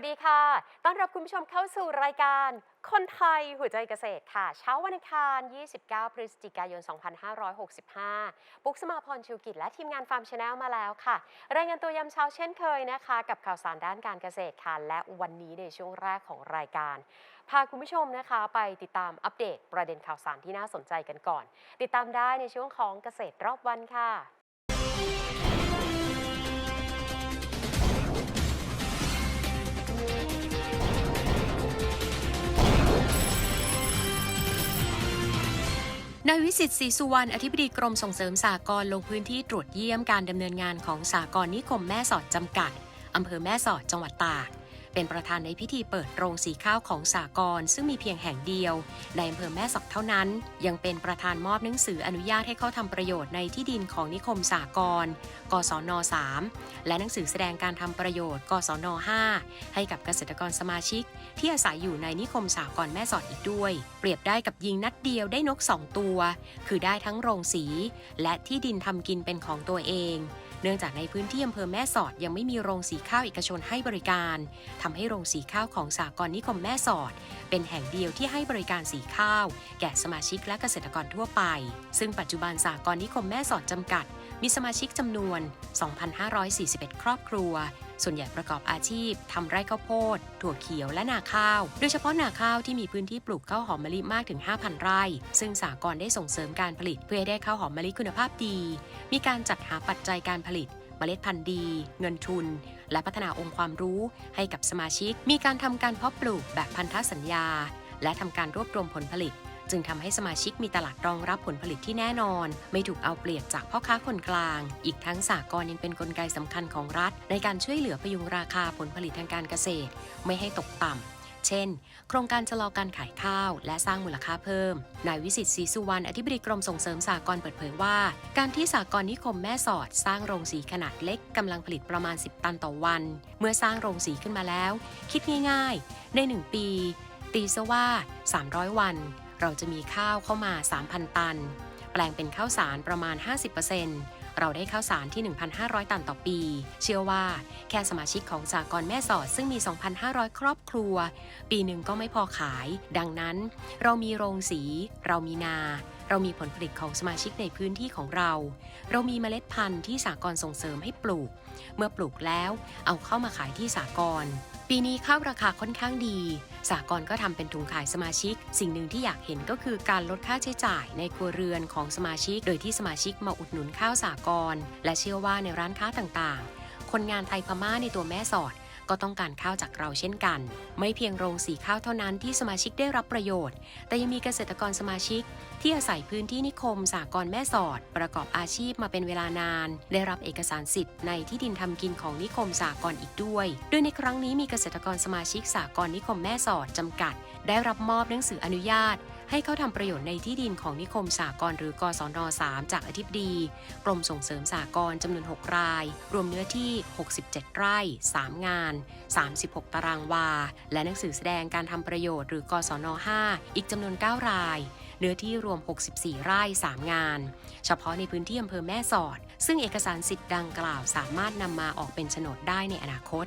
วัสดีค่ะ ต้อนรับคุณผู้ชมเข้าสู่รายการคนไทยหัวใจเกษตรค่ะ เช้าวันอังคาร 29 พฤศจิกายน 2565 ปุ๊กสมาพรชิวกิจและทีมงานฟาร์มชาแนลมาแล้วค่ะ รายงานตัวยามเช้าเช่นเคยนะคะ กับข่าวสารด้านการเกษตรค่ะ และวันนี้ในช่วงแรกของรายการ พาคุณผู้ชมนะคะไปติดตามอัปเดตประเด็นข่าวสารที่น่าสนใจกันก่อน ติดตามได้ในช่วงของเกษตรรอบวันค่ะ นายวิสิตศรีสุวรรณ อธิบดีกรมส่งเสริมสากลลงพื้นที่ตรวจเยี่ยมการดำเนินงานของสากลนิคมแม่สอดจำกัดอำเภอแม่สอดจังหวัดตาก เป็นประธานในพิธีเปิดโรงสีข้าวของสากลซึ่งมีเพียงแห่งเดียว ในอำเภอแม่สอดเท่านั้น ยังเป็นประธานมอบหนังสืออนุญาตให้เข้าทำประโยชน์ในที่ดินของนิคมสากลกศน 3 และหนังสือแสดงการทำประโยชน์ กศน 5 ให้กับเกษตรกรสมาชิก ที่อาศัยอยู่ในนิคมสากลแม่สอดอีกด้วย เปรียบได้กับยิงนัดเดียวได้นก 2 ตัว คือได้ทั้งโรงสี และที่ดินทำกินเป็นของตัวเอง เนื่องจากในพื้นที่อำเภอแม่สอดยังไม่มีโรงสีข้าวเอกชนให้บริการทำให้โรงสีข้าวของสากลนิคมแม่สอด เป็นแห่งเดียวที่ให้บริการสีข้าว แก่สมาชิกและเกษตรกรทั่วไป ซึ่งปัจจุบันสากลนิคมแม่สอดจำกัด มีสมาชิกจำนวน 2,541 ครอบครัว ส่วนใหญ่ประกอบอาชีพทำไร่ข้าวโพด ถั่วเขียวและนาข้าว โดยเฉพาะนาข้าวที่มีพื้นที่ปลูกข้าวหอมมะลิมากถึง 5,000 ไร่ ซึ่งสากลได้ส่งเสริมการผลิตเพื่อให้ได้ข้าวหอมมะลิคุณภาพดี มีการจัดหาปัจจัยการผลิตเมล็ดพันธุ์ดี เงินทุน และพัฒนาองค์ความรู้ให้กับสมาชิก มีการทำการเพาะปลูกแบบพันธสัญญา และทำการรวบรวมผลผลิต จึงทำให้สมาชิกมีตลาดรองรับผลผลิตที่แน่นอน ไม่ถูกเอาเปรียบจากพ่อค้าคนกลาง อีกทั้งสากลยังเป็นนกลไกสำคัญของรัฐ ในการช่วยเหลือพยุงราคาผลผลิตทางการเกษตร ไม่ให้ตกต่ำเช่น โครงการชะลอการขายข้าว และสร้างมูลค่าเพิ่ม นายวิสิตศรีสุวรรณ อธิบดีกรมส่งเสริมสากลเปิดเผยว่า การที่สากลนิคมแม่สอด สร้างโรงสีขนาดเล็กกำลังผลิตประมาณ 10 ตันต่อวัน เมื่อสร้างโรงสีขึ้นมาแล้ว คิดง่ายๆ ใน 1 ปี ตีซะว่า 300 วัน เราจะมีข้าวเข้ามา 3,000 ตัน แปลงเป็นข้าวสารประมาณ 50%เราได้ข้าวสารที่ 1,500 ตันต่อปี เชื่อว่าแค่สมาชิกของสากลแม่สอดซึ่งมี 2,500 ครอบครัว ปีหนึ่งก็ไม่พอขาย ดังนั้น เรามีโรงสี เรามีนา เรามีผลผลิตของสมาชิกในพื้นที่ของเรา เรามีเมล็ดพันธุ์ที่สากลส่งเสริมให้ปลูก เมื่อปลูกแล้วเอาเข้ามาขายที่สากลปีนี้ข้าวราคาค่อนข้างดี สากลก็ทำเป็นถุงขายสมาชิก สิ่งหนึ่งที่อยากเห็นก็คือการลดค่าใช้จ่ายในครัวเรือนของสมาชิก โดยที่สมาชิกมาอุดหนุนข้าวสากลและเชื่อว่าในร้านค้าต่างๆ คนงานไทยพม่าในตัวแม่สอด ก็ต้องการข้าวจากเราเช่นกัน ไม่เพียงโรงสีข้าวเท่านั้นที่สมาชิกได้รับประโยชน์ แต่ยังมีเกษตรกรสมาชิก ที่อาศัยพื้นที่นิคมสากลแม่สอด ประกอบอาชีพมาเป็นเวลานาน ได้รับเอกสารสิทธิ์ในที่ดินทำกินของนิคมสากลอีกด้วย โดยในครั้งนี้มีเกษตรกรสมาชิกสากลนิคมแม่สอดจำกัด ได้รับมอบหนังสืออนุญาต ให้เขาทำประโยชน์ในที่ดินของนิคมสากลหรือกศน3จากอธิบดี กรมส่งเสริมสากลจำนวน 6 ราย รวมเนื้อที่ 67 ไร่ 3 งาน 36 ตารางวา และหนังสือแสดงการทำประโยชน์หรือกศน5อีกจำนวน 9 ราย เนื้อที่รวม 64 ไร่ 3 งาน เฉพาะในพื้นที่อำเภอแม่สอด ซึ่งเอกสารสิทธิ์ดังกล่าวสามารถนำมาออกเป็นโฉนดได้ในอนาคต